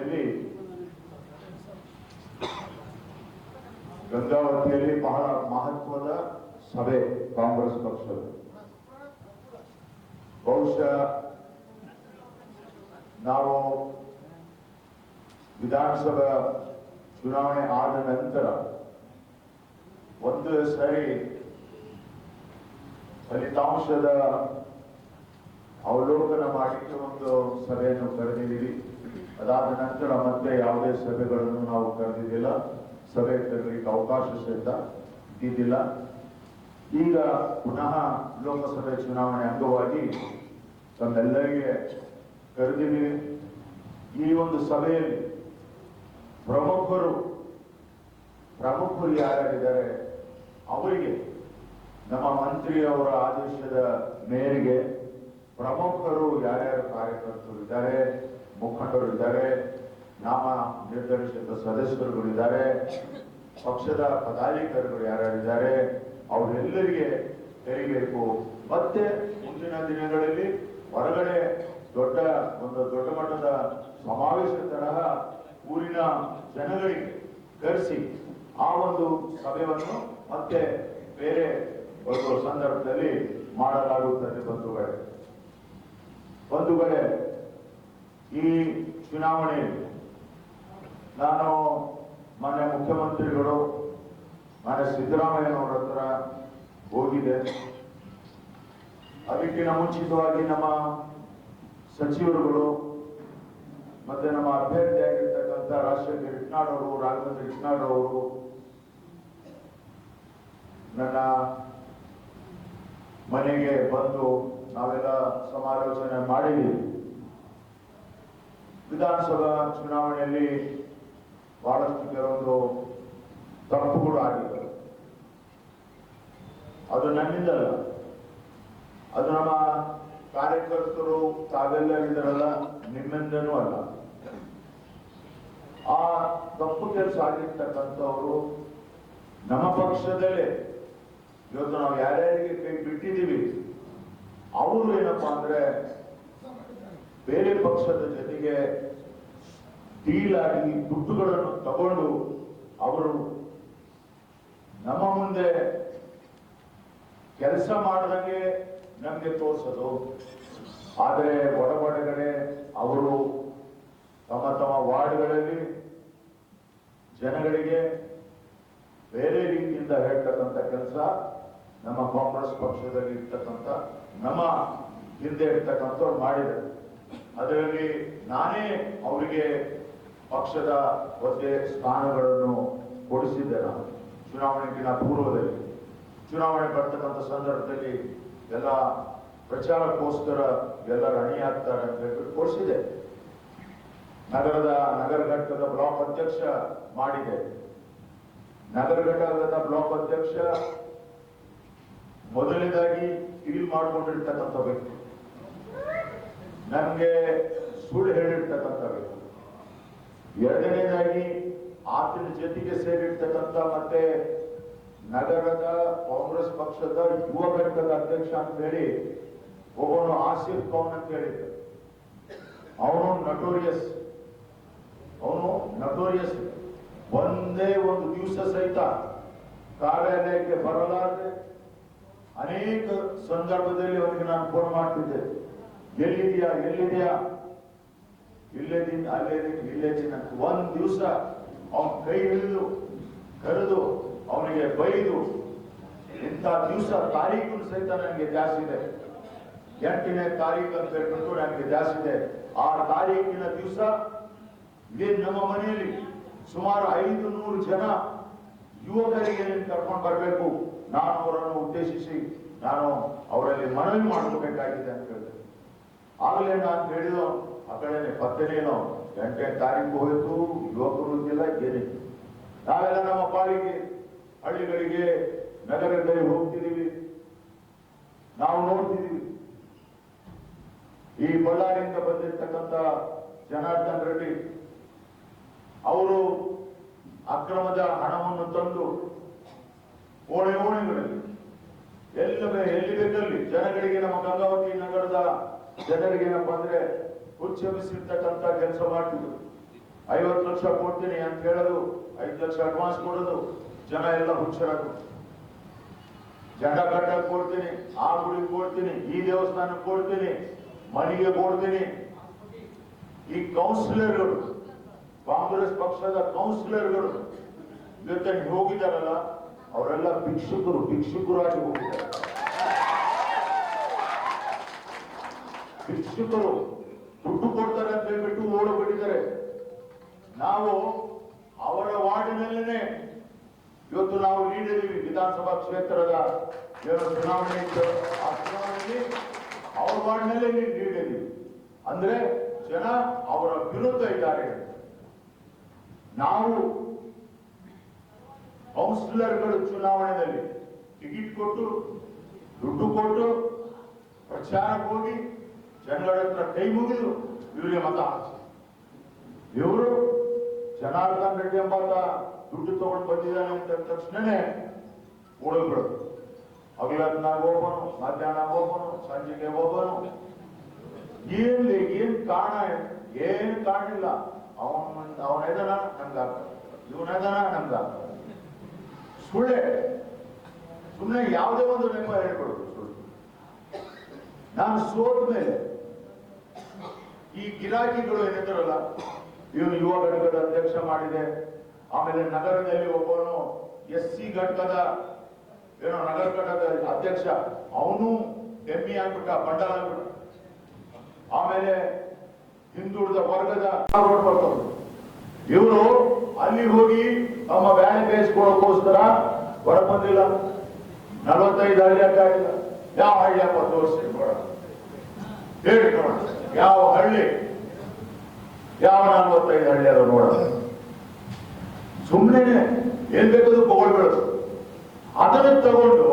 ಸಭೆ ಗಂಗಾವತಿಯಲ್ಲಿ ಬಹಳ ಮಹತ್ವದ ಸಭೆ ಕಾಂಗ್ರೆಸ್ ಪಕ್ಷದ. ಬಹುಶಃ ನಾವು ವಿಧಾನಸಭಾ ಚುನಾವಣೆ ಆದ ನಂತರ ಒಂದು ಸರಿ ಫಲಿತಾಂಶದ ಅವಲೋಕನ ಮಾಡಲಿಕ್ಕೆ ಒಂದು ಸಭೆಯನ್ನು ಕರೆದಿದ್ದೀವಿ. ಅದಾದ ನಂತರ ಮತ್ತೆ ಯಾವುದೇ ಸಭೆಗಳನ್ನು ನಾವು ಕರೆದಿದ್ದಿಲ್ಲ. ಸಭೆ ಕರೆಯಲಿಕ್ಕೆ ಅವಕಾಶ ಸಹಿತ ಇದ್ದಿದ್ದಿಲ್ಲ. ಈಗ ಪುನಃ ಲೋಕಸಭೆ ಚುನಾವಣೆ ಅಂಗವಾಗಿ ತಮ್ಮೆಲ್ಲರಿಗೆ ಕರೆದಿದ್ದೀವಿ. ಈ ಒಂದು ಸಭೆಯಲ್ಲಿ ಪ್ರಮುಖರು ಪ್ರಮುಖರು ಯಾರ್ಯಾರಿದ್ದಾರೆ ಅವರಿಗೆ, ನಮ್ಮ ಮಂತ್ರಿಯವರ ಆದೇಶದ ಮೇರೆಗೆ ಪ್ರಮುಖರು ಯಾರ್ಯಾರು ಕಾರ್ಯಕರ್ತರು ಇದ್ದಾರೆ ಮುಖಂಡರು ಇದ್ದಾರೆ ನಾಮ ನಿರ್ದೇಶಿತ ಸದಸ್ಯರುಗಳಿದ್ದಾರೆ, ಪಕ್ಷದ ಪದಾಧಿಕಾರಿಗಳು ಯಾರ್ಯಾರಿದ್ದಾರೆ, ಅವರೆಲ್ಲರಿಗೆ ತೆರಿಬೇಕು. ಮತ್ತೆ ಮುಂದಿನ ದಿನಗಳಲ್ಲಿ ಹೊರಗಡೆ ದೊಡ್ಡ, ಒಂದು ದೊಡ್ಡ ಮಟ್ಟದ ಸಮಾವೇಶ ತರಹ ಊರಿನ ಜನಗಳಿಗೆ ಕರೆಸಿ ಆ ಒಂದು ಸಭೆಯನ್ನು ಮತ್ತೆ ಬೇರೆ ಒಂದು ಸಂದರ್ಭದಲ್ಲಿ ಮಾಡಲಾಗುತ್ತದೆ ಬಂಧುಗಳೇ. ಬಂಧುಗಳೇ ಈ ಚುನಾವಣೆಯಲ್ಲಿ ನಾನು ಮಾನ್ಯ ಮುಖ್ಯಮಂತ್ರಿಗಳು, ಮಾನ್ಯ ಸಿದ್ದರಾಮಯ್ಯನವರ ಹತ್ರ ಹೋಗಿದೆ ಅದಕ್ಕಿಂತ ಮುಂಚಿತವಾಗಿ ನಮ್ಮ ಸಚಿವರುಗಳು ಮತ್ತೆ ನಮ್ಮ ಅಭ್ಯರ್ಥಿಯಾಗಿರ್ತಕ್ಕಂಥ ರಾಜಶೇಖರ್ ಇಟ್ನಾಳ್ ಅವರು ರಾಘವೇಂದ್ರ ಇಟ್ನಾಳ್ ಅವರು ನನ್ನ ಮನೆಗೆ ಬಂದು ನಾವೆಲ್ಲ ಸಮಾಲೋಚನೆ ಮಾಡಿದ್ದೀವಿ ವಿಧಾನಸಭಾ ಚುನಾವಣೆಯಲ್ಲಿ ಬಹಳಷ್ಟು ಕೆಲವೊಂದು ತಪ್ಪುಗಳು ಆಗಿದೆ ಅದು ನನ್ನಿಂದಲ್ಲ. ಅದು ನಮ್ಮ ಕಾರ್ಯಕರ್ತರು ತಾವೆಲ್ಲ ಇದ್ದಾರಲ್ಲ, ನಿಮ್ಮಿಂದನೂ ಅಲ್ಲ. ಆ ತಪ್ಪು ಕೆಲಸ ಆಗಿರ್ತಕ್ಕಂಥವರು ನಮ್ಮ ಪಕ್ಷದಲ್ಲೇ. ಇವತ್ತು ನಾವು ಯಾರ್ಯಾರಿಗೆ ಕೈ ಬಿಟ್ಟಿದ್ದೀವಿ, ಅವರು ಏನಪ್ಪಾ ಅಂದ್ರೆ ಬೇರೆ ಪಕ್ಷದ ಜೊತೆಗೆ ಡೀಲ್ ಆಗಿ ದುಡ್ಡುಗಳನ್ನು ತಗೊಂಡು ಅವರು ನಮ್ಮ ಮುಂದೆ ಕೆಲಸ ಮಾಡದಂಗೆ ನಮಗೆ ತೋರಿಸೋದು. ಆದರೆ ಒಳಗಡೆ ಅವರು ತಮ್ಮ ತಮ್ಮ ವಾರ್ಡ್ಗಳಲ್ಲಿ ಜನಗಳಿಗೆ ಬೇರೆ ರೀತಿಯಿಂದ ಹೇಳ್ತಕ್ಕಂಥ ಕೆಲಸ, ನಮ್ಮ ಕಾಂಗ್ರೆಸ್ ಪಕ್ಷದಲ್ಲಿ ಇರ್ತಕ್ಕಂಥ ನಮ್ಮ ಹಿಂದೆ ಇರ್ತಕ್ಕಂಥವ್ರು ಮಾಡಿದ್ದಾರೆ. ಅದರಲ್ಲಿ ನಾನೇ ಅವರಿಗೆ ಪಕ್ಷದ ಹುದ್ದೆ ಸ್ಥಾನಗಳನ್ನು ಕೊಡಿಸಿದ್ದೆ ನಾನು. ಚುನಾವಣೆಗಿನ ಪೂರ್ವದಲ್ಲಿ. ಚುನಾವಣೆ ಬರ್ತಕ್ಕಂಥ ಸಂದರ್ಭದಲ್ಲಿ ಎಲ್ಲ ಪ್ರಚಾರಕ್ಕೋಸ್ಕರ ಎಲ್ಲರ ಅಣಿಯಾಗ್ತಾರೆ ಅಂತ ಹೇಳ್ಬಿಟ್ಟು ಕೊಡಿಸಿದೆ ನಗರದ ನಗರ ಘಟಕದ ಬ್ಲಾಕ್ ಅಧ್ಯಕ್ಷ ಮಾಡಿದೆ ನಗರ ಘಟಕದ ಬ್ಲಾಕ್ ಅಧ್ಯಕ್ಷ ಮೊದಲನೇದಾಗಿ ಡೀಲ್ ಮಾಡಿಕೊಂಡಿರ್ತಕ್ಕಂಥ ವ್ಯಕ್ತಿ. ನಮ್ಗೆ ಸುಳ್ಳು ಹೇಳಿರ್ತಕ್ಕಂಥ ವ್ಯಕ್ತಿ. ಎರಡನೇದಾಗಿ, ಆತನ ಜೊತೆಗೆ ಸೇರಿರ್ತಕ್ಕಂಥ ಮತ್ತೆ ನಗರದ ಕಾಂಗ್ರೆಸ್ ಪಕ್ಷದ ಯುವ ಘಟಕದ ಅಧ್ಯಕ್ಷ ಅಂತ ಹೇಳಿ ಒಬ್ಬನು ಆಸಿಫ್ ಕೌನ್ ಅಂತ ಹೇಳಿದ್ದ. ಅವನು ನಟೋರಿಯಸ್ ಅವನು ನಟೋರಿಯಸ್ ಒಂದೇ ಒಂದು ದಿವಸ ಸಹಿತ ಕಾರ್ಯಾಲಯಕ್ಕೆ ಬರಲಾರದೆ ಅನೇಕ ಸಂದರ್ಭದಲ್ಲಿ ಅವನಿಗೆ ನಾನು ಫೋನ್ ಮಾಡ್ತಿದ್ದೆ. ಎಲ್ಲಿದೆಯಾ ಎಲ್ಲಿದೆಯಾ? ಇಲ್ಲೇದೀನಿ ಇಲ್ಲೇ ಅಂತ ಒಂದ್ ದಿವಸ ಅವನ ಕೈ ಹಿಡಿದು, ಕರೆದು, ಅವನಿಗೆ ಬೈದು, ಇಂಥ ದಿವಸ ತಾರೀಕು ಸಹಿತ ನನಗೆ ಜಾಸ್ತಿ ಇದೆ. ಎಂಟನೇ ತಾರೀಕು ಅಂತ ಹೇಳ್ಬಿಟ್ಟು ನನಗೆ ಜಾಸ್ತಿ ಇದೆ. ಆ ತಾರೀಕಿನ ದಿವಸ ಇದೇ ನಮ್ಮ ಮನೆಯಲ್ಲಿ ಸುಮಾರು ಐದು ನೂರು ಜನ ಯುವಕರಿಗೆ ನೀನು ಕರ್ಕೊಂಡು ಬರಬೇಕು. ನಾನು ಅವರನ್ನು ಉದ್ದೇಶಿಸಿ ನಾನು ಅವರಲ್ಲಿ ಮನವಿ ಮಾಡಬೇಕಾಗಿದೆ ಅಂತ ಹೇಳಿದೆ. ಆಗಲೇ ನಾನು ಹೇಳಿದ ಆ ಕಡೆನೆ ಪತ್ತೆನೇನೋ ಎಂಟನೇ ತಾರೀಕು ಹೋಯಿತು ಯುವಕರು ಇಲ್ಲ ಏನಿತ್ತು ನಾವೆಲ್ಲ ನಮ್ಮ ಪಾಲಿಗೆ, ಹಳ್ಳಿಗಳಿಗೆ, ನಗರಗಳಿಗೆ ಹೋಗ್ತಿದ್ದೀವಿ. ನಾವು ನೋಡ್ತಿದ್ದೀವಿ. ಈ ಬಳ್ಳಾರಿಯಿಂದ ಬಂದಿರ್ತಕ್ಕಂಥ ಜನಾರ್ದನ್ ರೆಡ್ಡಿ, ಅವರು ಅಕ್ರಮದ ಹಣವನ್ನು ತಂದು ಓಣೆ ಓಣೆಗಳಲ್ಲಿ ಎಲ್ಲ ಎಲ್ಲಿ ಬೇಕಲ್ಲಿ ಜನಗಳಿಗೆ ನಮ್ಮ ಗಂಗಾವತಿ ನಗರದ ಜನರಿಗೆ ಏನಪ್ಪಾ ಅಂದ್ರೆ ಹುಚ್ಚೆಬ್ಬಿಸಿರ್ತಕ್ಕಂಥ ಕೆಲಸ ಮಾಡ್ತಿದ್ರು. ಐವತ್ತು ಲಕ್ಷ ಕೊಡ್ತೀನಿ ಅಂತ ಹೇಳೋದು, ಐದು ಲಕ್ಷ ಅಡ್ವಾನ್ಸ್ ಕೊಡೋದು, ಜನ ಎಲ್ಲ ಹುಚ್ಚರಾಗ ಜಂಡ ಕಟ್ಟಕ್ಕೆ ಕೊಡ್ತೀನಿ ಆ ಗುಡಿಗೆ ಕೊಡ್ತೀನಿ, ಈ ದೇವಸ್ಥಾನಕ್ಕೆ ಕೊಡ್ತೀನಿ ಮನೆಗೆ ಕೊಡ್ತೀನಿ. ಈ ಕೌನ್ಸಿಲರ್ಗಳು ಕಾಂಗ್ರೆಸ್ ಪಕ್ಷದ ಕೌನ್ಸಿಲರ್ಗಳು ಜೊತೆ ಹೋಗಿದ್ದಾರಲ್ಲ, ಅವರೆಲ್ಲ ಭಿಕ್ಷುಕರು, ಭಿಕ್ಷುಕರಾಗಿ ಹೋಗಿದ್ದಾರೆ. ಭಿಕ್ಷುಕರು ದುಡ್ಡು ಕೊಡ್ತಾರೆ ಅಂತ ಹೇಳ್ಬಿಟ್ಟು ಓಡೋಗ್ಬಿಟ್ಟಿದ್ದಾರೆ ನಾವು ಅವರ ವಾರ್ಡಿನಲ್ಲೇನೆ ಇವತ್ತು ನಾವು ನೀಡಿದೀವಿ ವಿಧಾನಸಭಾ ಕ್ಷೇತ್ರದ ಚುನಾವಣೆ ಇತ್ತು. ಆ ಚುನಾವಣೆಯಲ್ಲಿ ಅವ್ರ ವಾರ್ಡ್ನಲ್ಲೇ ನೀಡಿದೀವಿ ಅಂದ್ರೆ ಜನ ಅವರ ವಿರುದ್ಧ ಇದ್ದಾರೆ. ನಾವು ಕೌನ್ಸಿಲರ್ಗಳು ಚುನಾವಣೆಯಲ್ಲಿ ಟಿಕೆಟ್ ಕೊಟ್ಟು, ದುಡ್ಡು ಕೊಟ್ಟು ಪ್ರಚಾರಕ್ಕೆ ಹೋಗಿ ಜನಗಳ ಕೈ ಮುಗಿದು ಇವರಿಗೆ ಮತ ಹಾಕಿ ಇವರು ಜನಾರ್ದನ್ ರೆಡ್ಡಿ ಎಂಬಾತ ದುಡ್ಡು ತಗೊಂಡು ಬಂದಿದ್ದಾನೆ ಅಂತ ತಕ್ಷಣನೇ ಓಡೋಗ್ಬಿಡೋದು ಹಗಲತ್ನಾಗ ಹೋಗೋನು ಮಧ್ಯಾಹ್ನ ಹೋಗೋನು ಸಂಜೆಗೆ ಹೋಗೋನು ಏನ್ ಏನ್ ಕಾರಣ ಏನ್ ಕಾಣಿಲ್ಲ ಅವನ್, ಅವನ ಅವನೇದನ ನಮ್ಗ ಇವನ ಎದನ? ನಮ್ಗ ಸುಳ್ಳೆ. ಸುಮ್ಮನೆ ಯಾವುದೇ ಒಂದು ನೆಪ ಹೇಳ್ಕೊಡೋದು ಸುಳ್ಳು. ನಾನು ಸೋತ ಮೇಲೆ ಈ ಗಿರಾಕಿಗಳು ಏನಿದ್ದಾರಲ್ಲ, ಇವನು ಯುವ ಘಟಕದ ಅಧ್ಯಕ್ಷ ಮಾಡಿದೆ. ಆಮೇಲೆ ನಗರದಲ್ಲಿ ಒಬ್ಬನು ಎಸ್ ಸಿ ಘಟಕದ, ಏನೋ ನಗರ ಘಟಕದ ಅಧ್ಯಕ್ಷ. ಅವನು ಎಮ್ಮಿ ಆಗ್ಬಿಟ್ಟ ಬಂಡಲ್ ಆಗ್ಬಿಟ್ಟ. ಆಮೇಲೆ ಹಿಂದುಳಿದ ವರ್ಗದ ಇವರು ಅಲ್ಲಿ ಹೋಗಿ ತಮ್ಮ ವ್ಯಾನ್ ಬೇಯಿಸ್ಕೊಳ್ಳೋಕೋಸ್ಕರ ಹೊರಗೆ ಬಂದಿಲ್ಲ. ನಲವತ್ತೈದು ಹಳ್ಳಿ ಅಡ್ಡಾಡಿಲ್ಲ ಯಾವ ಹಳ್ಳಿ ತೋರಿಸಿ ನೋಡ ಹೇಳಿ ಯಾವ ಹಳ್ಳಿ? ಯಾವ ನಲ್ವತ್ತೈದು ಹಳ್ಳಿ ಅದ ನೋಡ ಸುಮ್ಮನೆ ಏನ್ ಬೇಕಾದ್ರೂ ಬೀಳೋದು ಅದನ್ನ ತಗೊಂಡು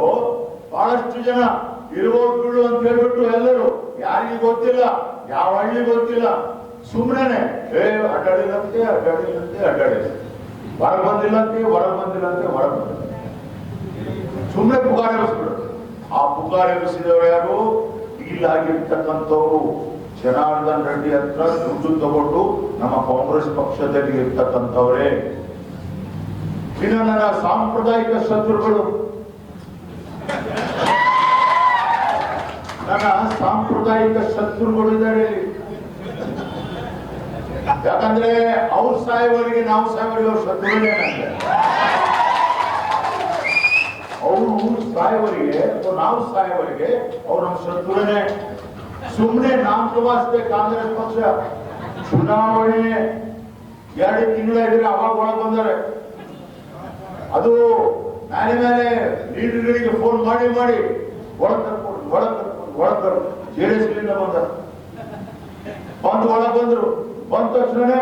ಬಹಳಷ್ಟು ಜನ ಇರುವವರು ಬೀಳು ಅಂತ ಹೇಳ್ಬಿಟ್ಟು ಎಲ್ಲರೂ ಯಾರಿಗೂ ಗೊತ್ತಿಲ್ಲ, ಯಾವ ಹಳ್ಳಿ ಗೊತ್ತಿಲ್ಲ. ಸುಮ್ಮನೆ ಅಡ್ಡಾಡಿಲ್ಲಂತೆ ಅಡ್ಡಾಡಿಲ್ಲಂತೆ ಅಡ್ಡಾಡಿಲ್ಲ ಹೊರಗೆ ಬಂದಿಲ್ಲಂತೆ ಹೊರಗೆ ಬಂದಿಲ್ಲಂತೆ, ಹೊರಗೆ ಬಂದಿಲ್ಲ ಸುಮ್ಮನೆ ಪುಗಾರ ಎಬ್ಬಿಸ್ಬಿಡು ಆ ಪುಗಾರ ಎಬ್ಬಿಸಿದವರು ಯಾರು? ಇಲ್ಲಾಗಿರ್ತಕ್ಕಂಥವ್ರು ಜನಾರ್ದನ್ ರೆಡ್ಡಿ ಹತ್ರ ದುಡ್ಡು ತಗೊಂಡು ನಮ್ಮ ಕಾಂಗ್ರೆಸ್ ಪಕ್ಷದಲ್ಲಿ ಇರ್ತಕ್ಕಂಥವ್ರೆ. ಇನ್ನು ನನ್ನ ಸಾಂಪ್ರದಾಯಿಕ ಶತ್ರುಗಳು. ನನ್ನ ಸಾಂಪ್ರದಾಯಿಕ ಶತ್ರುಗಳು ಇದ್ದಾರೆ ಯಾಕಂದ್ರೆ ಅವ್ರ ಸಾಯವರಿಗೆ ನಾವು ಸಾಯವರಿಗೆ ಅವ್ರ ಶತ್ರುಗಳೇ ಅವರು ಸಾಯವರಿಗೆ ನಾವು ಸಾಯವರಿಗೆ ಅವ್ರ ನಮ್ಮ ಶತ್ರುಗಳೇ. ಸುಮ್ಮನೆ ನಾಮಕವಾಸ್ತೆ ಕಾಂಗ್ರೆಸ್ ಪಕ್ಷ. ಚುನಾವಣೆ ಎರಡು ತಿಂಗಳ ಇದ್ರೆ ಅವಾಗ ಒಳಗೆ ಬಂದರೆ ಅದು ಮೇಲೆ ಮೇಲೆ ಲೀಡರ್ಗಳಿಗೆ ಫೋನ್ ಮಾಡಿ ಮಾಡಿ ಒಳಗ್ ತರ್ಕೊಂಡು ಒಳಗ್ ತರ್ಕೊಂಡು ಒಳಗ್ ತರ್ ಜೆ ಡಿ ಎಸ್ ಬಂದ. ಬಂದು ಒಳಗ್ ಬಂದ್ರು. ಬಂದ ತಕ್ಷಣನೇ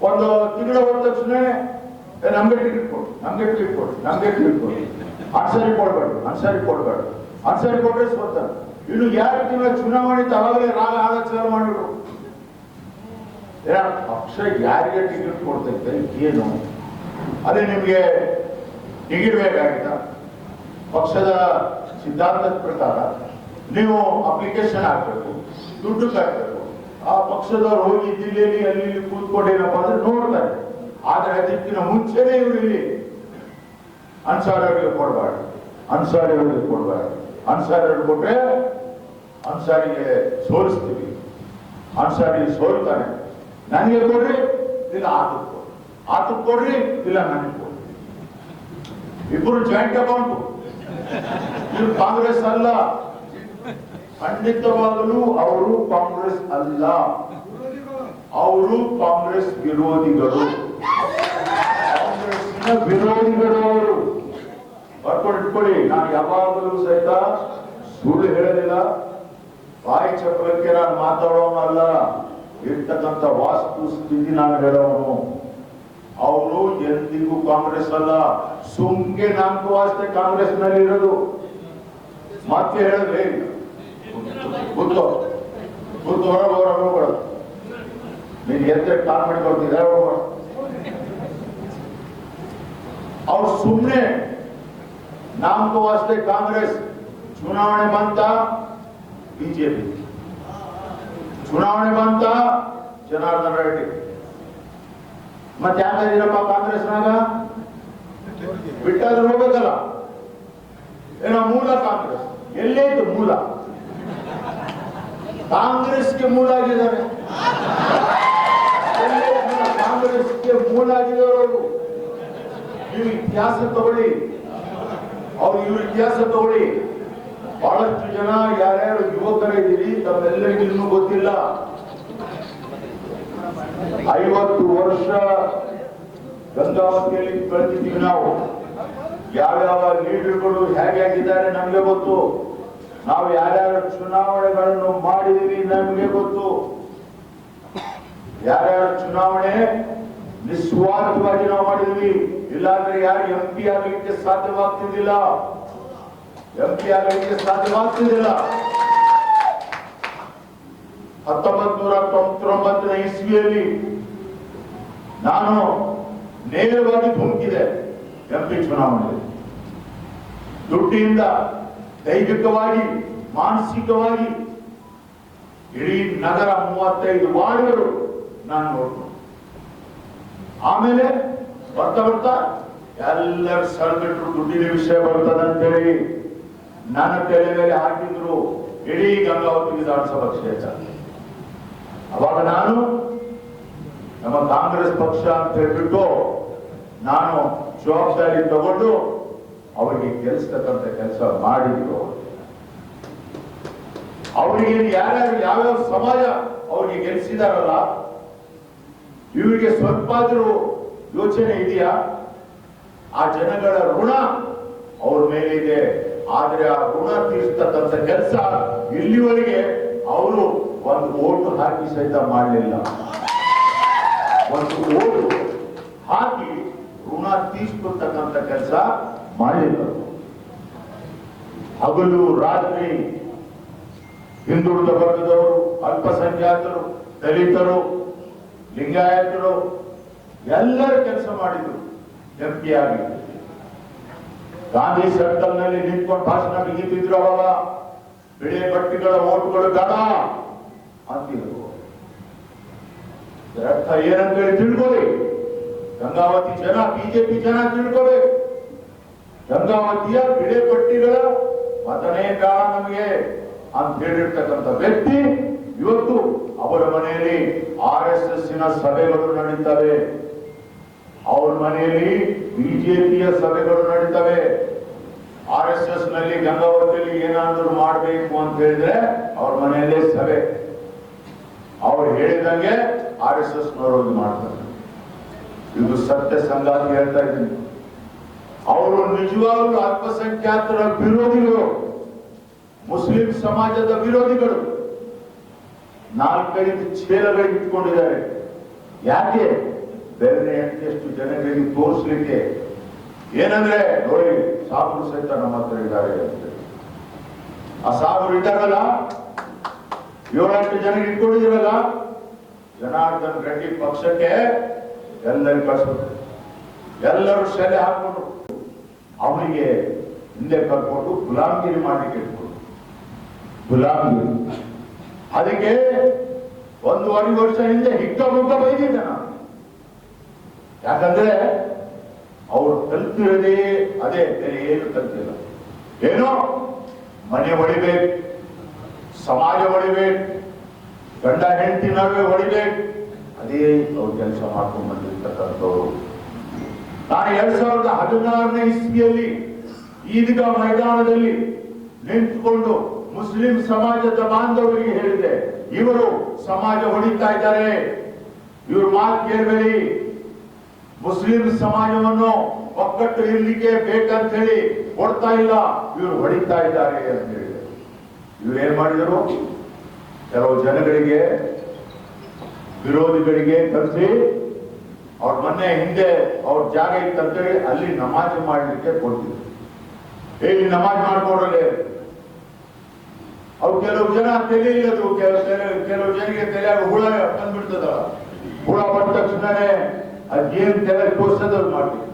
ಒಂದು ತಿಂಗಳ ಬಂದ ತಕ್ಷಣನೇ ಏ, ನಮ್ಗೆ ಟಿಕೆಟ್ ಕೊಡು ನಮ್ಗೆ ಟಿಕೆಟ್ ಕೊಡು ನಮ್ಗೆ ಟಿಕೆಟ್ ಕೊಡು. ಆನ್ಸರಿ ಕೊಡ್ಬೇಡ ಆನ್ಸರಿ ಕೊಡ್ಬೇಡ. ಆನ್ಸರಿ ಕೊಟ್ಟರೆ ಸ್ವತಃ ಇನ್ನು ಯಾರು ಚುನಾವಣೆ ಇತ್ತು, ಅವಾಗಲೇ ರಾಗ ಆಲೋಚನೆ ಮಾಡಿದ್ರು. ಪಕ್ಷ ಯಾರಿಗೆ ಟಿಕೆಟ್ ಕೊಡ್ತೈತೆ ಏನು? ಅದೇ ನಿಮಗೆ ಟಿಕೆಟ್ ಬೇಕಾಗಿತ್ತ? ಪಕ್ಷದ ಸಿದ್ಧಾಂತದ ಪ್ರಕಾರ ನೀವು ಅಪ್ಲಿಕೇಶನ್ ಹಾಕ್ಬೇಕು ದುಡ್ಡು ಕಟ್ಟಬೇಕು ಆ ಪಕ್ಷದವ್ರು ಹೋಗಿ ಜಿಲ್ಲೆಯಲ್ಲಿ ಅಲ್ಲಿ ಕೂತ್ಕೊಂಡೇನಪ್ಪ ಅಂದ್ರೆ ನೋಡ್ತಾರೆ ಆದ್ರೆ ಅದಕ್ಕಿಂತ ಮುಂಚೆನೇ ಇವರು ಇಲ್ಲಿ ಕೊಡಬಾರ್ದು. ಅನ್ಸಾರಿಯವರಿಗೆ ಕೊಡಬಾರ್ದು. ಅನ್ಸಾರಿಗಳು ಕೊಟ್ರೆ ಅನ್ಸಾರಿಗೆ ಸೋಲಿಸ್ತೀವಿ. ಅನ್ಸಾರಿ ಸೋಲ್ತಾನೆ. ನನಗೆ ಕೊಡ್ರಿ, ಇಲ್ಲ ಆತಕ್ಕೆ ಕೊಡ್ರಿ. ಕೊಡ್ರಿ, ಇಲ್ಲ ನನಗೆ ಕೊಡ್ರಿ. ಇಬ್ಬರು ಜಾಯಿಂಟ್ ಅಕೌಂಟ್ ಇದು ಕಾಂಗ್ರೆಸ್ ಅಲ್ಲ. ಖಂಡಿತವಾಗಲೂ ಅವರು ಕಾಂಗ್ರೆಸ್ ಅಲ್ಲ. ಅವರು ಕಾಂಗ್ರೆಸ್ ವಿರೋಧಿಗಳು ಕಾಂಗ್ರೆಸ್ನ ವಿರೋಧಿಗಳು ಅವರು. ಬರ್ಕೊಂಡು ಇಟ್ಕೊಳ್ಳಿ, ನಾನು ಯಾವಾಗಲೂ ಸಹಿತ ಸುಳ್ಳು ಹೇಳಲಿಲ್ಲ. ಬಾಯಿ ಚಪ್ಪಲಕ್ಕೆ ನಾನು ಮಾತಾಡೋನಲ್ಲ. ಇರ್ತಕ್ಕಂಥ ವಾಸ್ತು ಸ್ಥಿತಿ ನಾನು ಹೇಳೋನು. ಅವರು ಎಂದಿಗೂ ಕಾಂಗ್ರೆಸ್ ಅಲ್ಲ. ಸುಮ್ಗೆ ನಾಲ್ಕು ವಾಸ್ತೆ ಕಾಂಗ್ರೆಸ್ನಲ್ಲಿ ಇರೋದು. ಮತ್ತೆ ಹೇಳಿದ್ರೆ ಗೊತ್ತು? ಗೊತ್ತು, ಹೊರಗೆ ಹೊರಗೆ ನೀನು ಎಂತ ಪ್ಲಾನ್ ಮಾಡಿ ಬರ್ತಿದ್ರೆ ಹೋಗ್ಬೇಡ ಅವ್ರು ಸುಮ್ಮನೆ ನಾಮಕವಾಸ್ತೆ ಕಾಂಗ್ರೆಸ್, ಚುನಾವಣೆ ಬಂತ, ಬಿಜೆಪಿ. ಚುನಾವಣೆ ಬಂತ, ಜನಾರ್ದನ್ ರೆಡ್ಡಿ. ಮತ್ತೆ ಯಾಕಿದ್ದೀರಪ್ಪ ಕಾಂಗ್ರೆಸ್ನಾಗ? ಬಿಟ್ಟಾದ್ರೂ ಹೋಗ್ಬೇಕಲ್ಲ. ಏನೋ ಮೂಲ ಕಾಂಗ್ರೆಸ್. ಎಲ್ಲೇದು ಮೂಲ. ಕಾಂಗ್ರೆಸ್ಗೆ ಮೂಲ ಆಗಿದ್ದಾರೆ. ಎಲ್ಲೇ? ಕಾಂಗ್ರೆಸ್ಗೆ ಮೂಲ ಆಗಿದವರು ನೀವು ಇತಿಹಾಸ ತಗೊಳ್ಳಿ. ಅವ್ರು ಇವ್ರ ಇತಿಹಾಸ ತಗೊಳ್ಳಿ. ಬಹಳಷ್ಟು ಜನ ಯಾರ್ಯಾರು ಯುವಕರಿದ್ದೀರಿ, ತಮ್ಮೆಲ್ಲರಿಗೂ ಗೊತ್ತಿಲ್ಲ. ಐವತ್ತು ವರ್ಷ ಗಂಗಾವತಿಯಲ್ಲಿ ಕಳೆದಿದ್ದೀವಿ ನಾವು. ಯಾವ್ಯಾವ ಲೀಡರ್ಗಳು ಹೇಗೆ ಆಗಿದ್ದಾರೆ ನಮ್ಗೆ ಗೊತ್ತು. ನಾವು ಯಾರ್ಯಾರ ಚುನಾವಣೆಗಳನ್ನು ಮಾಡಿದೀವಿ ನಮ್ಗೆ ಗೊತ್ತು. ಯಾರ್ಯಾರ ಚುನಾವಣೆ ನಿಸ್ವಾರ್ಥವಾಗಿ ನಾವು ಮಾಡಿದ್ವಿ, ಇಲ್ಲಾಂದ್ರೆ ಯಾರು ಎಂ ಪಿ ಆಗಲಿಕ್ಕೆ ಸಾಧ್ಯವಾಗ್ತಿದ್ದಿಲ್ಲ? ಎಂ ಪಿ ಆಗಲಿಕ್ಕೆ ಸಾಧ್ಯವಾಗ್ತಿದ್ದಿಲ್ಲ. ಹತ್ತೊಂಬತ್ ನೂರ ತೊಂಬತ್ತೊಂಬತ್ತನೇ ಇಸ್ವಿಯಲ್ಲಿ ನಾನು ನೇರವಾಗಿ ಧುಮುಕಿದೆ ಎಂ ಪಿ ಚುನಾವಣೆ ದುಡ್ಡಿಯಿಂದ ದೈಹಿಕವಾಗಿ ಮಾನಸಿಕವಾಗಿ ಇಡೀ ನಗರ ಮೂವತ್ತೈದು ವಾರ್ಡ್ಗಳು ನಾನು ನೋಡ್ಕೊಂಡು ಆಮೇಲೆ ಬರ್ತಾ ಬರ್ತಾ ಎಲ್ಲರೂ ಸೆಳೆಬಿಟ್ರು ದುಡ್ಡಿನ ವಿಷಯ ಬರ್ತದಂತೇಳಿ ನನ್ನ ತಲೆ ಮೇಲೆ ಹಾಕಿದ್ರು, ಇಡೀ ಗಂಗಾವತಿ ವಿಧಾನಸಭಾ ಕ್ಷೇತ್ರ. ಅವಾಗ ನಾನು ನಮ್ಮ ಕಾಂಗ್ರೆಸ್ ಪಕ್ಷ ಅಂತ ಹೇಳ್ಬಿಟ್ಟು ನಾನು ಜವಾಬ್ದಾರಿ ತಗೊಂಡು ಅವರಿಗೆ ಕೆಲಸತಕ್ಕಂತ ಕೆಲಸ ಮಾಡಿದ್ರು. ಅವರಿಗೆ ಯಾರ್ಯಾರು ಯಾವ್ಯಾವ ಸಮಾಜ ಅವ್ರಿಗೆ ಗೆಲ್ಲಿಸಿದಾರಲ್ಲ ಇವರಿಗೆ ಸ್ವಲ್ಪ ಆದರೂ ಯೋಚನೆ ಇದೆಯಾ? ಆ ಜನಗಳ ಋಣ ಅವ್ರ ಮೇಲೆ ಇದೆ. ಆದ್ರೆ ಆ ಋಣ ತೀರಿಸ್ತಕ್ಕಂಥ ಕೆಲಸ ಇಲ್ಲಿವರೆಗೆ ಅವರು ಒಂದು ಓಟು ಹಾಕಿ ಸಹಿತ ಮಾಡಲಿಲ್ಲ. ಒಂದು ಓಟು ಹಾಕಿ ಋಣ ತೀರಿಸ್ಕೊಳ್ತಕ್ಕಂಥ ಕೆಲಸ ಮಾಡಲಿಲ್ಲ. ಹಗಲು, ರಾತ್ರಿ ಹಿಂದುಳಿದ ವರ್ಗದವರು, ಅಲ್ಪಸಂಖ್ಯಾತರು, ದಲಿತರು ಲಿಂಗಾಯತರು ಎಲ್ಲರೂ ಕೆಲಸ ಮಾಡಿದ್ರು. ಎಂ ಪಿ ಆಗಿ. ಗಾಂಧಿ ಸರ್ಕಲ್ನಲ್ಲಿ ನಿಂತ್ಕೊಂಡು ಭಾಷಣ ಬಿಗಿತಿದ್ರು ಅವಾಗ. ಬಿಳಿ ಬಟ್ಟೆಗಳ ಓಟ್ಗಳು ಗಣ ಅಂತಿದ್ರು. ಅರ್ಥ ಏನಂತ ಹೇಳಿ ತಿಳ್ಕೊಳ್ಳಿ. ಗಂಗಾವತಿ ಜನ ಬಿಜೆಪಿ ಜನ ತಿಳ್ಕೋಬೇಕು ಗಂಗಾವತಿಯ ಬಿಳೆ ಪಟ್ಟಿಗಳ ಮತನೇ ಕಾರಣ ನಮಗೆ ಅಂತ ಹೇಳಿರ್ತಕ್ಕಂಥ ವ್ಯಕ್ತಿ ಇವತ್ತು ಆರ್ ಎಸ್ ಎಸ್ನ ಸಭೆಗಳು ನಡೀತವೆ. ಅವ್ರ ಮನೆಯಲ್ಲಿ ಬಿಜೆಪಿಯ ಸಭೆಗಳು ನಡೀತವೆ. ಆರ್ ಎಸ್ ಎಸ್ನಲ್ಲಿ ಗಂಗಾವತಿಯಲ್ಲಿ ಏನಾದರೂ ಮಾಡಬೇಕು ಅಂತ ಹೇಳಿದ್ರೆ ಅವ್ರ ಮನೆಯಲ್ಲೇ ಸಭೆ. ಅವ್ರು ಹೇಳಿದಂಗೆ ಆರ್ ಎಸ್ ಎಸ್ ನವರು ಮಾಡ್ತಾರೆ. ಇದು ಸತ್ಯ ಸಂಗಾತಿ ಹೇಳ್ತಾ ಇದ್ದೀನಿ. ಅವರು ನಿಜವಾಗ್ಲೂ ಅಲ್ಪಸಂಖ್ಯಾತರ ವಿರೋಧಿಗಳು, ಮುಸ್ಲಿಂ ಸಮಾಜದ ವಿರೋಧಿಗಳು. ನಾಲ್ಕೈದು ಚೇಲಗಳು ಇಟ್ಕೊಂಡಿದ್ದಾರೆ ಯಾಕೆ? ಬೇರೆ ಎಷ್ಟು ಜನಗಳಿಗೆ ತೋರಿಸ್ಲಿಕ್ಕೆ. ಏನಂದ್ರೆ, ನೋಡಿ ಸಾಬರು ಸಹಿತ ನಮ್ಮ ಹತ್ರ ಇದ್ದಾರೆ ಅಂತ. ಆ ಸಾಬರು ಇದ್ದಾರಲ್ಲ? ಏಳೆಂಟು ಜನ ಇಟ್ಕೊಂಡಿದ್ದೀರಲ್ಲ? ಜನಾರ್ದನ್ ರೆಡ್ಡಿ ಪಕ್ಷಕ್ಕೆ ಎಲ್ಲರಿಗೂ ಕಳಿಸ್ಬೇಕು ಎಲ್ಲರೂ ಸೆಲೆ ಹಾಕೊಂಡು ಅವನಿಗೆ ಹಿಂದೆ ಕರ್ಕೊಂಡು ಗುಲಾಮಗಿರಿ ಮಾಡಲಿಕ್ಕೆ ಇಟ್ಕೊಂಡು ಗುಲಾಮಗಿರಿ. ಅದಕ್ಕೆ ಒಂದೂವರೆ ವರ್ಷ ಹಿಂದೆ ಹಿಕ್ಕ ಮುಗ್ಗ ಬೈದಿದ್ದೆ ನಾನು. ಯಾಕಂದ್ರೆ ಅವರು ಕಲ್ತಿರೋದೇ ಅದೇ ಬೇರೆ ಏನು ಕಲ್ತಿಲ್ಲ. ಏನೋ ಮನೆ ಹೊಡಿಬೇಕು ಸಮಾಜ ಹೊಡಿಬೇಕು ಗಂಡ ಹೆಂಡತಿ ನಡುವೆ ಹೊಡಿಬೇಕು ಅದೇ ಅವ್ರು ಕೆಲಸ ಮಾಡ್ಕೊಂಡು ಬಂದಿರ್ತಕ್ಕಂಥವ್ರು. ನಾನು ಎರಡ್ ಸಾವಿರದ ಹದಿನಾರನೇ ಇಸ್ವಿಯಲ್ಲಿ ಈದ್ಗಾ ಮೈದಾನದಲ್ಲಿ ನಿಂತುಕೊಂಡು ಮುಸ್ಲಿಂ ಸಮಾಜದ ಬಾಂಧವರಿಗೆ ಹೇಳಿದೆ ಇವರು ಸಮಾಜ ಹೊಡಿತಾ ಇದ್ದಾರೆ. ಇವ್ರ ಮಾತು ಕೇಳಬೇಡಿ. ಮುಸ್ಲಿಂ ಸಮಾಜವನ್ನು ಒಕ್ಕಟ್ಟು ಇರ್ಲಿಕ್ಕೆ ಬೇಕಂತ ಹೇಳಿ ಕೊಡ್ತಾ ಇಲ್ಲ. ಇವರು ಹೊಡಿತಾ ಇದ್ದಾರೆ ಅಂತ ಹೇಳಿದ್ರು ಇವ್ರು ಏನ್ ಮಾಡಿದರು? ಕೆಲವು ಜನಗಳಿಗೆ, ವಿರೋಧಿಗಳಿಗೆ ಕರೆಸಿ ಅವ್ರ ಮನೆ ಹಿಂದೆ ಅವ್ರ ಜಾಗ ಇತ್ತಂತೇಳಿ ಅಲ್ಲಿ ನಮಾಜ್ ಮಾಡಲಿಕ್ಕೆ ಕೊಡ್ತಿದ್ರು. ಇಲ್ಲಿ ನಮಾಜ್ ಮಾಡ್ಕೊಡ್ರಲ್ಲೇ ಅವ್ರು ಕೆಲವು ಜನ ತಲೆ ಇಲ್ಲದ್ರು ಕೆಲವು ತಲೆ- ಕೆಲವು ಜನರಿಗೆ ತಲೆಯಾಗ ಹುಳ ಬಂದ್ಬಿಡ್ತದ ಹುಳ ಬಂದ ತಕ್ಷಣನೇ ಅದೇನು ತಲೆ ತೋರ್ಸೋದು ಮಾಡಿ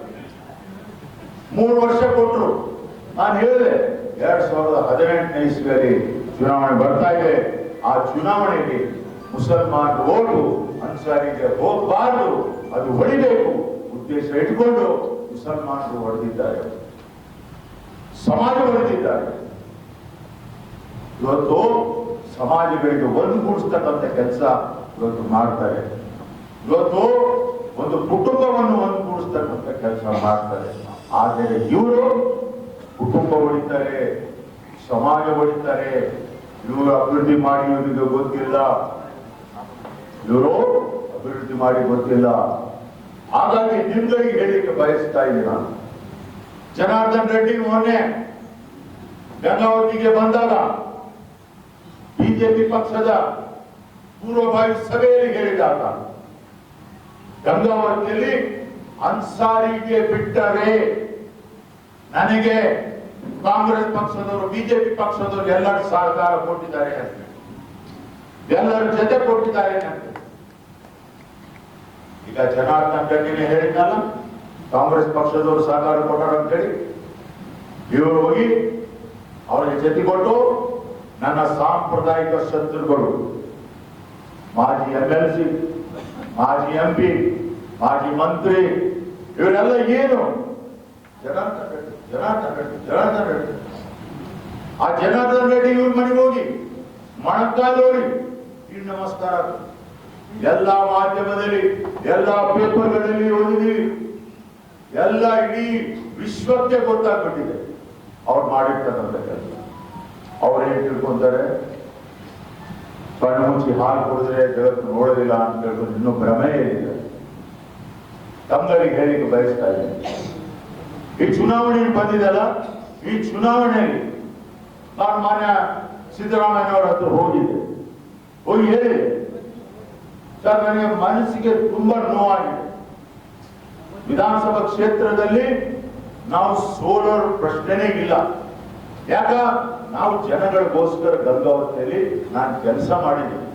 ಮೂರು ವರ್ಷ ಕೊಟ್ಟರು ನಾನು ಹೇಳಿದೆ, ಎರಡ್ ಸಾವಿರದ ಹದಿನೆಂಟನೇ ಇಸ್ವಿಯಲ್ಲಿ ಚುನಾವಣೆ ಬರ್ತಾ ಇದೆ. ಆ ಚುನಾವಣೆಗೆ ಮುಸಲ್ಮಾನ್ ಓಟು ಅನ್ಸಾರಿಗೆ ಹೋಗಬಾರದು, ಅದು ಹೊಡಿಬೇಕು ಉದ್ದೇಶ ಇಟ್ಕೊಂಡು ಮುಸಲ್ಮಾನರು ಹೊಡೆದಿದ್ದಾರೆ. ಸಮಾಜ ಹೊಡೆದಿದ್ದಾರೆ. ಇವತ್ತು ಸಮಾಜಗಳಿಗೆ ಒಂದುಗೂಡಿಸ್ತಕ್ಕಂಥ ಕೆಲಸ ಇವತ್ತು ಮಾಡ್ತಾರೆ. ಇವತ್ತು ಒಂದು ಕುಟುಂಬವನ್ನು ಒಂದುಗೂಡಿಸ್ತಕ್ಕಂಥ ಕೆಲಸ ಮಾಡ್ತಾರೆ. ಆದರೆ ಇವರು ಕುಟುಂಬ ಹೊಡಿತಾರೆ ಸಮಾಜ ಹೊಡಿತಾರೆ ಇವರು ಅಭಿವೃದ್ಧಿ ಮಾಡಿ ಇವರಿಗೆ ಗೊತ್ತಿಲ್ಲ. ಇವರು ಅಭಿವೃದ್ಧಿ ಮಾಡಿ ಗೊತ್ತಿಲ್ಲ. ಹಾಗಾಗಿ ನಿಮ್ಗಳಿಗೆ ಹೇಳಲಿಕ್ಕೆ ಬಯಸ್ತಾ ಇದ್ದೀನಿ ನಾನು. ಜನಾರ್ದನ್ ರೆಡ್ಡಿ ಮೊನ್ನೆ ಗಂಗಾವತಿಗೆ ಬಂದಾಗ ಬಿಜೆಪಿ ಪಕ್ಷದ ಪೂರ್ವಭಾವಿ ಸಭೆಯಲ್ಲಿ ಹೇಳಿದಾಗ, ಗಂಗಾವತಿಯಲ್ಲಿ ಅನ್ಸಾರಿಗೆ ಬಿಟ್ಟರೆ ನನಗೆ ಕಾಂಗ್ರೆಸ್ ಪಕ್ಷದವರು ಬಿಜೆಪಿ ಪಕ್ಷದವರು ಎಲ್ಲರ ಸಹಕಾರ ಕೊಟ್ಟಿದ್ದಾರೆ ಅಂತ ಎಲ್ಲರ ಜೊತೆ ಕೊಟ್ಟಿದ್ದಾರೆ ಅಂತ ಈಗ ಜನಾರ್ದನ್ ರೆಡ್ಡಿನೇ ಹೇಳಿದ್ನಲ್ಲ, ಕಾಂಗ್ರೆಸ್ ಪಕ್ಷದವರು ಸಹಕಾರ ಕೊಟ್ಟಾರ ಅಂತ ಹೇಳಿ ಇವರು ಹೋಗಿ ಅವರಿಗೆ ಜೊತೆ ಕೊಟ್ಟು ನನ್ನ ಸಾಂಪ್ರದಾಯಿಕ ಶತ್ರುಗಳು. ಮಾಜಿ ಎಂ ಎಲ್ ಸಿ ಮಾಜಿ ಎಂ ಪಿ ಮಾಜಿ ಮಂತ್ರಿ, ಇವರೆಲ್ಲ ಏನು? ಜನಾರ್ದನ್ ರೆಡ್ಡಿ ಜನಾರ್ದನ್ ರೆಡ್ಡಿ ಆ ಜನಾರ್ದನ್ ರೆಡ್ಡಿ ಇವ್ರ ಮನೆಗೆ ಹೋಗಿ ಮೊಣಕಾಲೋರಿ ಈ ನಮಸ್ಕಾರ. ಎಲ್ಲ ಮಾಧ್ಯಮದಲ್ಲಿ, ಎಲ್ಲ ಪೇಪರ್ಗಳಲ್ಲಿ ಓದಿದೀವಿ ಎಲ್ಲ ಇಡೀ ವಿಶ್ವಕ್ಕೆ ಗೊತ್ತಾಗ್ಬಿಟ್ಟಿದೆ. ಅವ್ರು ಮಾಡಿರ್ತಕ್ಕಂಥ ಕೆಲಸ. ಅವ್ರೇನ್ ತಿಳ್ಕೊಂತಾರೆ. ಕಣ್ಣು ಮುಚ್ಚಿ ಹಾಲು ಕುಡಿದ್ರೆ ಜಗತ್ತು ನೋಡೋದಿಲ್ಲ ಅಂತ ಹೇಳ್ಕೊಂಡು ಇನ್ನೂ ಭ್ರಮೆ ಇದೆ ತಮ್ಮಗಳಿಗೆ ಹೇಳಿಕೆ ಬಯಸ್ತಾ ಇದ್ದೀನಿ. ಈ ಚುನಾವಣೆ ಬಂದಿದೆಲ್ಲ, ಈ ಚುನಾವಣೆಯಲ್ಲಿ ನಾನು ಮಾನ್ಯ ಸಿದ್ದರಾಮಯ್ಯ ಅವರ ಹತ್ರ ಹೋಗಿದ್ದೆ. ಹೋಗಿ ಹೇಳಿ. ಸರ್, ನನಗೆ ಮನಸ್ಸಿಗೆ ತುಂಬಾ ನೋವಾಗಿದೆ. ವಿಧಾನಸಭಾ ಕ್ಷೇತ್ರದಲ್ಲಿ ನಾವು ಸೋಲೋರ್ ಪ್ರಶ್ನೆನೇ ಇಲ್ಲ. ಯಾಕ? ನಾವು ಜನಗಳಿಗೋಸ್ಕರ ಗಂಗಾವತಿಯಲ್ಲಿ ನಾನು ಕೆಲಸ ಮಾಡಿದ್ದೀನಿ.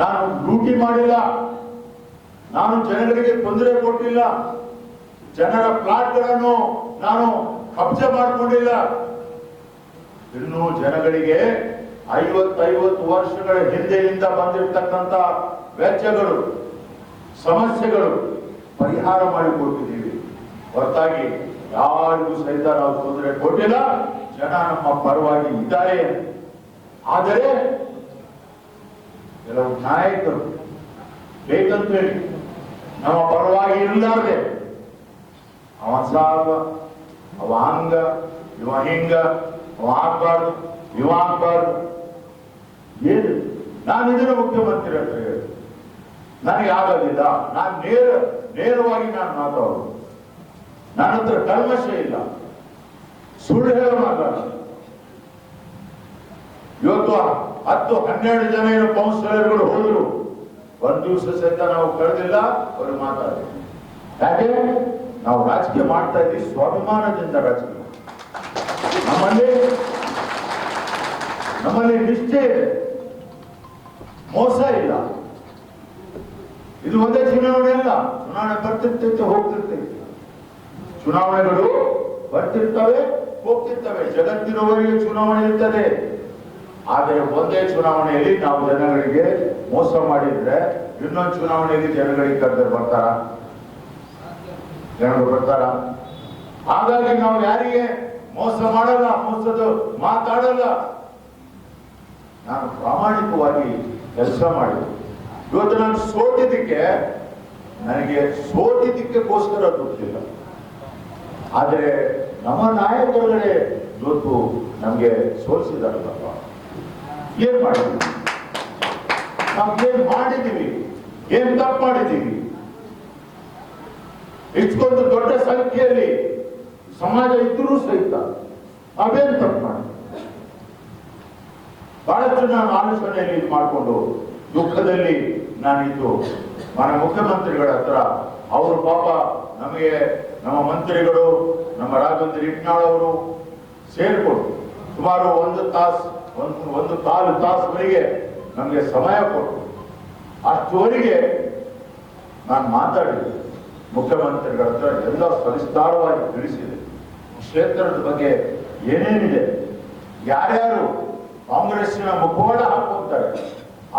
ನಾನು ಲೂಟಿ ಮಾಡಿಲ್ಲ. ನಾನು ಜನಗಳಿಗೆ ತೊಂದರೆ ಕೊಟ್ಟಿಲ್ಲ. ಜನರ ಪ್ಲಾಟ್ಗಳನ್ನು ನಾನು ಕಬ್ಜೆ ಮಾಡಿಕೊಂಡಿಲ್ಲ. ಇನ್ನು ಜನಗಳಿಗೆ ಐವತ್ತೈವತ್ತು ವರ್ಷಗಳ ಹಿಂದೆಯಿಂದ ಬಂದಿರತಕ್ಕಂತ ವೆಚ್ಚಗಳು ಸಮಸ್ಯೆಗಳು ಪರಿಹಾರ ಮಾಡಿಕೊಟ್ಟಿದ್ದೀವಿ. ಹೊರತಾಗಿ ಯಾರಿಗೂ ಸಹಿತ ನಾವು ತೊಂದರೆ ಕೊಟ್ಟಿಲ್ಲ. ಜನ ನಮ್ಮ ಪರವಾಗಿ ಇದ್ದಾರೆ. ಆದರೆ ಕೆಲವು ನಾಯಕರು ಬೇಕಂತ ಹೇಳಿ ನಮ್ಮ ಪರವಾಗಿ ಇರಲಾರ್ದೆ ಅವ ಸಾವ, ಅವ ಹಂಗ ಇವ ಹಿಂಗ, ಅವ ಆಗ್ಬಾರ್ದು, ಇವ ಆಗ್ಬಾರ್ದು. ಏನು? ನಾನು ಇದನ್ನ ಮುಖ್ಯಮಂತ್ರಿ ಅಂತ ಹೇಳಿ. ನನಗೆ ಆಗೋದಿಲ್ಲ. ನಾನು ನೇರ, ನೇರವಾಗಿ ನಾನು ಮಾತಾಡೋದು. ನನ್ನ ಹತ್ರ ಕಲ್ಮಶ ಇಲ್ಲ. ಸುಳ್ಳು ಹೇಳ ಇವತ್ತು ಹತ್ತು ಹನ್ನೆರಡು ಜನ ಏನು ಕೌನ್ಸಿಲರ್ಗಳು ಹೋದ್ರು. ಒಂದ್ ದಿವಸ ಸಹಿತ ನಾವು ಕಳೆದಿಲ್ಲ, ಅವರು ಮಾತಾಡಿದ್ರು ಯಾಕೆ? ನಾವು ರಾಜಕೀಯ ಮಾಡ್ತಾ ಇದ್ದೀವಿ, ಸ್ವಾಭಿಮಾನದಿಂದ ರಾಜಕೀಯ ನಮ್ಮಲ್ಲಿ ನಮ್ಮಲ್ಲಿ ನಿಷ್ಠೆ ಇದೆ. ಮೋಸ ಇಲ್ಲ. ಇದು ಒಂದೇ ಚುನಾವಣೆ ಅಲ್ಲ. ಚುನಾವಣೆ ಬರ್ತಿರ್ತೈತೆ, ಹೋಗ್ತಿರ್ತೈತೆ. ಚುನಾವಣೆಗಳು ಬರ್ತಿರ್ತವೆ ಹೋಗ್ತಿರ್ತವೆ. ಜಗತ್ತಿನವರಿಗೆ ಚುನಾವಣೆ ಇರ್ತದೆ. ಆದರೆ ಒಂದೇ ಚುನಾವಣೆಯಲ್ಲಿ ನಾವು ಜನಗಳಿಗೆ ಮೋಸ ಮಾಡಿದ್ರೆ ಇನ್ನೊಂದು ಚುನಾವಣೆಯಲ್ಲಿ ಜನಗಳಿಗೆ ಕರೆದ್ರೆ ಬರ್ತಾರ? ಜನರು ಬರ್ತಾರ? ಹಾಗಾಗಿ ನಾವು ಯಾರಿಗೆ ಮೋಸ ಮಾಡಲ್ಲ, ಮೋಸದ ಮಾತಾಡಲ್ಲ. ನಾನು ಪ್ರಾಮಾಣಿಕವಾಗಿ ಕೆಲಸ ಮಾಡಿದ್ದು ಇವತ್ತು ನಾನು ಸೋತಿದ್ದಕ್ಕೆ, ನನಗೆ ಸೋತಿದ್ದಕ್ಕೋಸ್ಕರ ಗೊತ್ತಿಲ್ಲ ಆದರೆ ನಮ್ಮ ನಾಯಕರುಗಳೇ ಇವತ್ತು ನಮಗೆ ಸೋಲಿಸಿದಾರಲ್ಲಪ್ಪ. ಏನ್ ಮಾಡಿದ್ವಿ? ನಾವು ಏನ್ ಮಾಡಿದೀವಿ ಏನ್ ತಪ್ಪು ಮಾಡಿದೀವಿ ಇಷ್ಟೊಂದು ದೊಡ್ಡ ಸಂಖ್ಯೆಯಲ್ಲಿ ಸಮಾಜ ಇದ್ರೂ ಸಹಿತ ನಾವೇನ್ ತಪ್ಪು ಮಾಡಿ ಬಹಳಷ್ಟು ನಾನು ಆಲೋಚನೆಯಲ್ಲಿ ಇದು ಮಾಡಿಕೊಂಡು ದುಃಖದಲ್ಲಿ ನಾನಿದ್ದು. ಮಾನ ಮುಖ್ಯಮಂತ್ರಿಗಳ ಹತ್ರ ಅವರು ಪಾಪ ನಮಗೆ ನಮ್ಮ ಮಂತ್ರಿಗಳು ನಮ್ಮ ರಾಘವೇಂದ್ರ ಇಟ್ನಾಳ್ ಅವರು ಸೇರಿಕೊಂಡು ಸುಮಾರು ಒಂದು ತಾಸು, ಒಂದು ಒಂದು ಕಾಲು ತಾಸುವರೆಗೆ ನಮಗೆ ಸಮಯ ಕೊಟ್ಟು ಅಷ್ಟುವರೆಗೆ ನಾನು ಮಾತಾಡಿದೆ. ಮುಖ್ಯಮಂತ್ರಿಗಳ ಹತ್ರ ಎಲ್ಲ ಸವಿಸ್ತಾರವಾಗಿ ತಿಳಿಸಿದೆ. ಕ್ಷೇತ್ರದ ಬಗ್ಗೆ ಏನೇನಿದೆ? ಯಾರ್ಯಾರು ಕಾಂಗ್ರೆಸ್ಸಿನ ಮುಖವಾಡ ಹಾಕೊಂತಾರೆ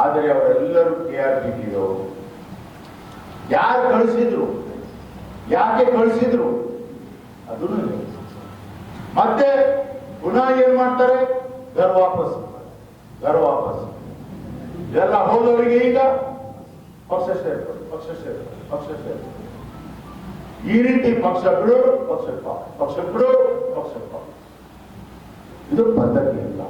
ಆದರೆ ಅವರೆಲ್ಲರೂ ಕೆ ಆರ್ ಪಿ ಟಿಯವರು ಯಾರು ಕಳಿಸಿದ್ರು? ಯಾಕೆ ಕಳಿಸಿದ್ರು? ಅದನ್ನು. ಮತ್ತೆ ಪುನಃ ಏನ್ ಮಾಡ್ತಾರೆ? ಘರ್ ವಾಪಸ್. ಘರ್ ವಾಪಸ್. ಎಲ್ಲ ಹೋದವರಿಗೆ ಈಗ ಪಕ್ಷ ಸೇರ್ಪಡೆ ಪಕ್ಷ ಸೇರ್ಪಡೆ ಪಕ್ಷ ಸೇರ್ಪಡೆ. ಈ ರೀತಿ ಪಕ್ಷ ಬಿಡು, ಪಕ್ಷ ಪಕ್ಷ ಬಿಡು, ಪಕ್ಷ ಇದು ಪದ್ಧತಿ ಇಲ್ಲ.